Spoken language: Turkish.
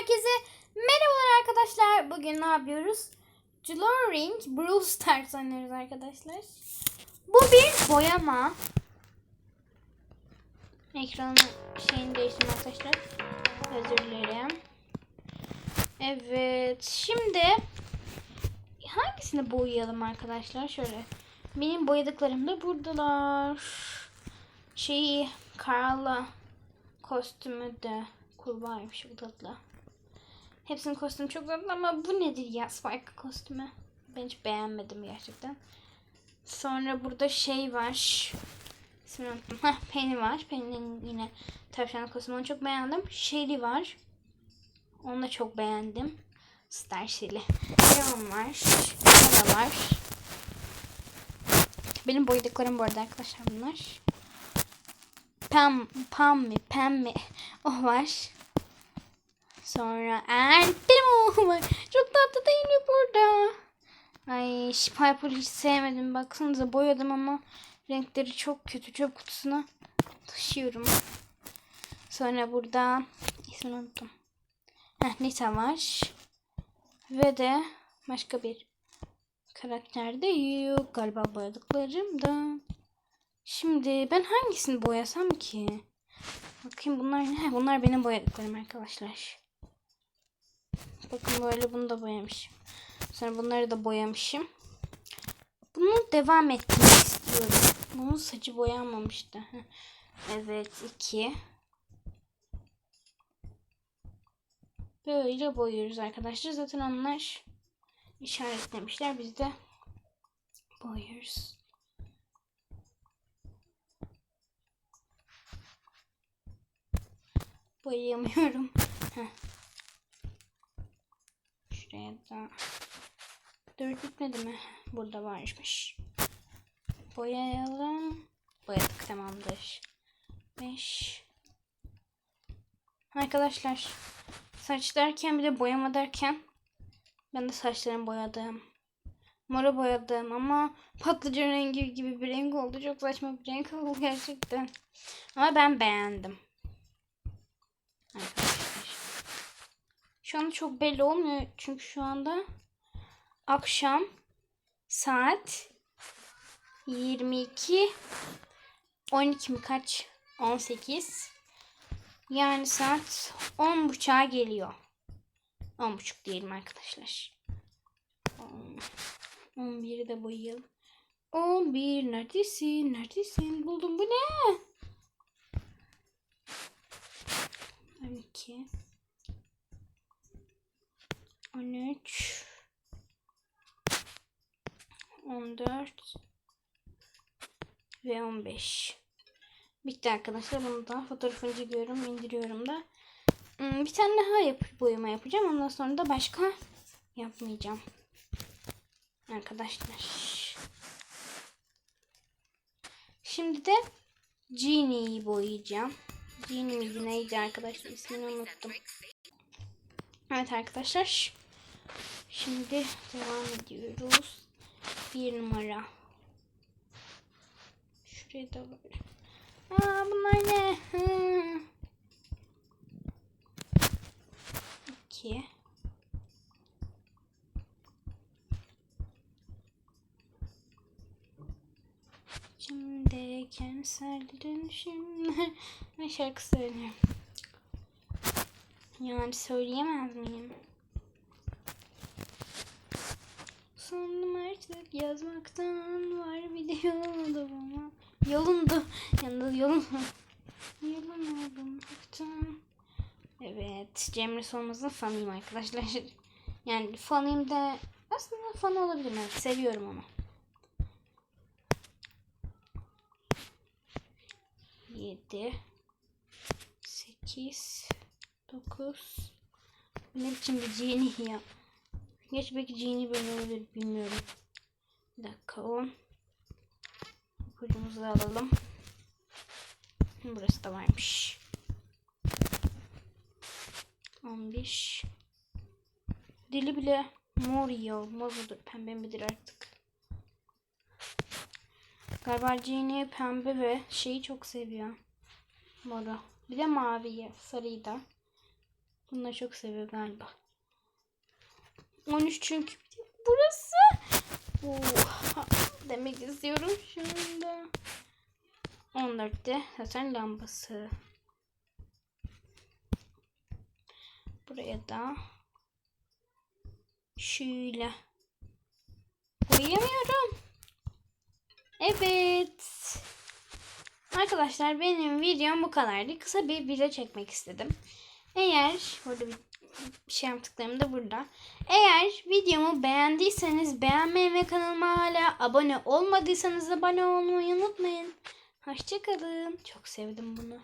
herkese merhabalar arkadaşlar. Bugün ne yapıyoruz? Ring Brawl Stars oynuyoruz arkadaşlar. Bu bir boyama. Ekranın şeyini değiştirdim arkadaşlar. Özür dilerim. Evet. Şimdi hangisini boyayalım arkadaşlar? Şöyle. Benim boyadıklarım da buradalar. Şeyi Karla kostümü de kurbağaymış bu tatlı. Hepsinin kostümü çok tatlı ama bu nedir ya Spike kostümü? Ben hiç beğenmedim gerçekten. Sonra burada şey var. İsmini unuttum. Heh, Penny var. Penny'nin yine tavşan kostümü onu çok beğendim. Shelly var. Onu da çok beğendim. Star Shelly. Leon var. Bella var. Benim boyadıklarım bu arada arkadaşlar bunlar. Pam, Pam mi, Pam mi? O var. Sonra var. Çok tatlı değil mi burada? Ay Piper'ı hiç sevmedim. Baksanıza boyadım ama renkleri çok kötü. Çöp kutusuna taşıyorum. Sonra burada ismini unuttum. Heh, Nita var. Ve de başka bir karakter de yok. Galiba boyadıklarım da. Şimdi ben hangisini boyasam ki? Bakayım bunlar ne? Bunlar benim boyadıklarım arkadaşlar. Bakın böyle bunu da boyamışım. Sonra bunları da boyamışım. Bunu devam ettirmek istiyorum. Bunun saçı boyanmamıştı. Evet iki. Böyle boyuyoruz arkadaşlar. Zaten onlar işaretlemişler. Biz de boyuyoruz. Boyayamıyorum. Heh. Şuraya da. Dört bitmedi mi? Burada varmış. Boyayalım. Boyadık tamamdır. Beş. Arkadaşlar. Saç derken bir de boyama derken ben de saçlarımı boyadım. Mora boyadım ama patlıcan rengi gibi bir renk oldu. Çok saçma bir renk oldu gerçekten. Ama ben beğendim. Arkadaşlar. Şu anda çok belli olmuyor. Çünkü şu anda akşam saat 22 12 mi kaç? 18 yani saat 10 buçuğa geliyor. 10 buçuk diyelim arkadaşlar. 11'i de boyayalım. 11 neredesin? Neredesin? Buldum. Bu ne? 12 13 14 ve 15 bitti arkadaşlar. Bunu da fotoğrafını çekiyorum indiriyorum da. Hmm, bir tane daha yap boyama yapacağım. Ondan sonra da başka yapmayacağım. Arkadaşlar. Şimdi de Genie'yi boyayacağım. Genie miydi neydi arkadaşlar? İsmini unuttum. Evet arkadaşlar. Şimdi devam ediyoruz. Bir numara. Şuraya da var. Aa bunlar ne? İki. Şimdi kentsel dönüşümler. Ben şarkı söylüyorum. Yani söyleyemez miyim? Sandım artık yazmaktan var bir de yolundum ama Yolundu. Yanında yolun Yolun bulmaktan Evet. Cemre Solmaz'ın fanıyım arkadaşlar. Yani fanıyım da aslında fan olabilirim. Evet, seviyorum onu. Yedi. Sekiz. 9 Ne biçim bir genie ya. Geç belki genie böyle olabilir bilmiyorum. Bir dakika 10 İpucumuzu da alalım. Burası da varmış. 15 Dili bile mor ya. Mor mudur? Pembe midir artık? Galiba Genie pembe ve şeyi çok seviyor. Moru. Bir de maviyi, sarıyı da. Bunları çok seviyor galiba. 13 çünkü burası. Oh, demek istiyorum şunda. 14'te zaten lambası. Buraya da şöyle koyamıyorum. Evet. Arkadaşlar benim videom bu kadardı. Kısa bir video çekmek istedim. Eğer burada bir şey yaptıklarım da burada. Eğer videomu beğendiyseniz beğenmeyi ve kanalıma hala abone olmadıysanız abone olmayı unutmayın. Hoşçakalın. Çok sevdim bunu.